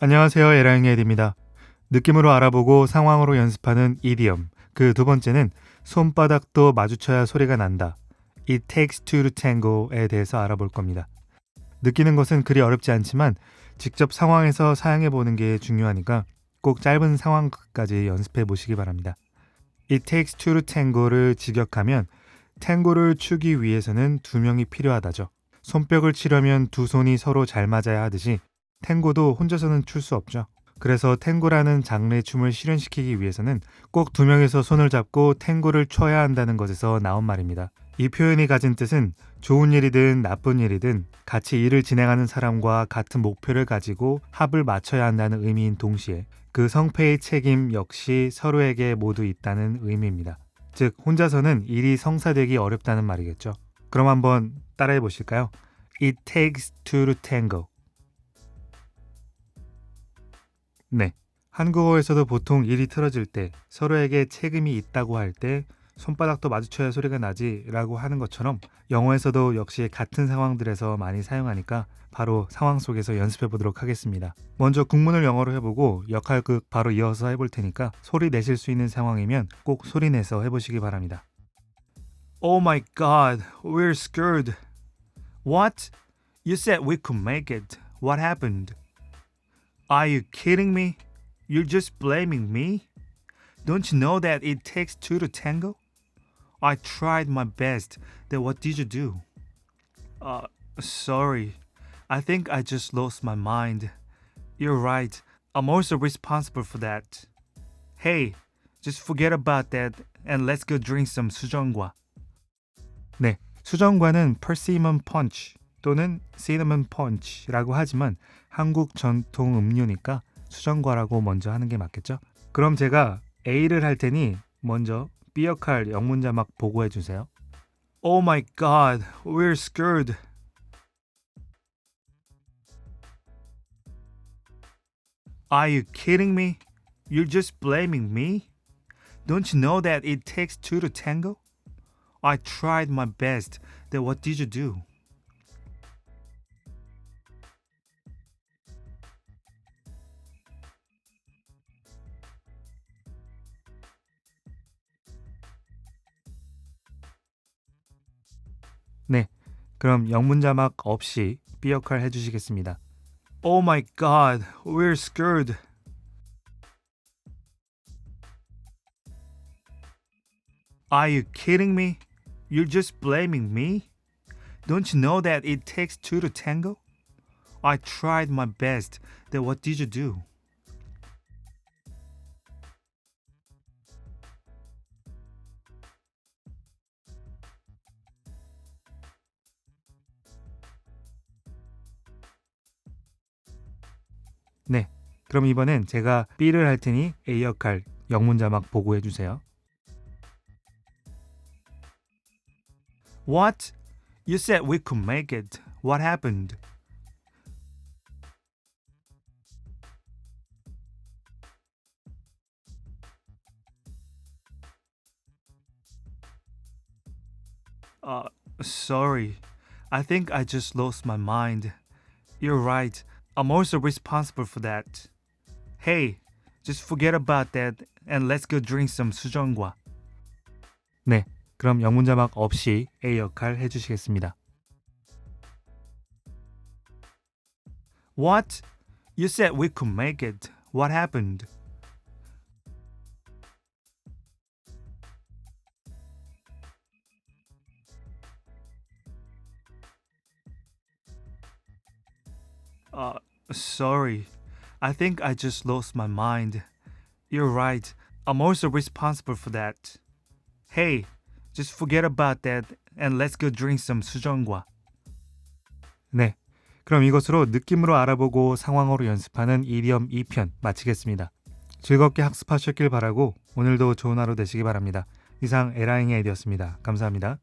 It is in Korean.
안녕하세요. 에라잉의 에디입니다. 느낌으로 알아보고 상황으로 연습하는 이디엄. 그 두 번째는 손바닥도 마주쳐야 소리가 난다. It takes two to tango에 대해서 알아볼 겁니다. 느끼는 것은 그리 어렵지 않지만 직접 상황에서 사용해 보는 게 중요하니까 꼭 짧은 상황까지 연습해 보시기 바랍니다. It takes two to tango를 직역하면 탱고를 추기 위해서는 두 명이 필요하다죠. 손뼉을 치려면 두 손이 서로 잘 맞아야 하듯이 탱고도 혼자서는 출 수 없죠. 그래서 탱고라는 장르의 춤을 실현시키기 위해서는 꼭 두 명이서 손을 잡고 탱고를 춰야 한다는 것에서 나온 말입니다. 이 표현이 가진 뜻은 좋은 일이든 나쁜 일이든 같이 일을 진행하는 사람과 같은 목표를 가지고 합을 맞춰야 한다는 의미인 동시에 그 성패의 책임 역시 서로에게 모두 있다는 의미입니다. 즉, 혼자서는 일이 성사되기 어렵다는 말이겠죠. 그럼 한번 따라해 보실까요? It takes two to tango. 네. 한국어에서도 보통 일이 틀어질 때 서로에게 책임이 있다고 할 때 손바닥도 마주쳐야 소리가 나지 라고 하는 것처럼 영어에서도 역시 같은 상황들에서 많이 사용하니까 바로 상황 속에서 연습해 보도록 하겠습니다. 먼저 국문을 영어로 해보고 역할극 바로 이어서 해볼 테니까 소리 내실 수 있는 상황이면 꼭 소리 내서 해보시기 바랍니다. Oh my god, we're scared. What? You said we could make it. What happened? Are you kidding me? You're just blaming me? Don't you know that it takes two to tango? I tried my best. Then what did you do? Uh, sorry. I think I just lost my mind. You're right. I'm also responsible for that. Hey, just forget about that and let's go drink some 수정과. 네, 수정과는 persimmon punch 또는 cinnamon punch라고 하지만 한국 전통 음료니까 수정과라고 먼저 하는 게 맞겠죠? 그럼 제가 A를 할 테니 먼저 B 역할 영문 자막 보고해 주세요. Oh my god, we're scared. Are you kidding me? You're just blaming me? Don't you know that it takes two to tango? I tried my best. Then what did you do? 그럼 영문 자막 없이 B 역할 해주시겠습니다. Oh my god, we're scared. Are you kidding me? You're just blaming me? Don't you know that it takes two to tango? I tried my best. Then what did you do? 그럼 이번엔 제가 B를 할 테니 A 역할 영문 자막 보고해 주세요. What? You said we could make it. What happened? Uh, sorry. I think I just lost my mind. You're right. I'm also responsible for that. Hey, just forget about that and let's go drink some 수정과. 네, 그럼 영문 자막 없이 A 역할 해주시겠습니다. What? You said we could make it. What happened? Uh, sorry. I think I just lost my mind. You're right. I'm also responsible for that. Hey, just forget about that and let's go drink some 수정과. 네. 그럼 이것으로 느낌으로 알아보고 상황으로 연습하는 이디엄 2편 마치겠습니다. 즐겁게 학습하셨길 바라고 오늘도 좋은 하루 되시기 바랍니다. 이상 에라잉의 에디였습니다. 감사합니다.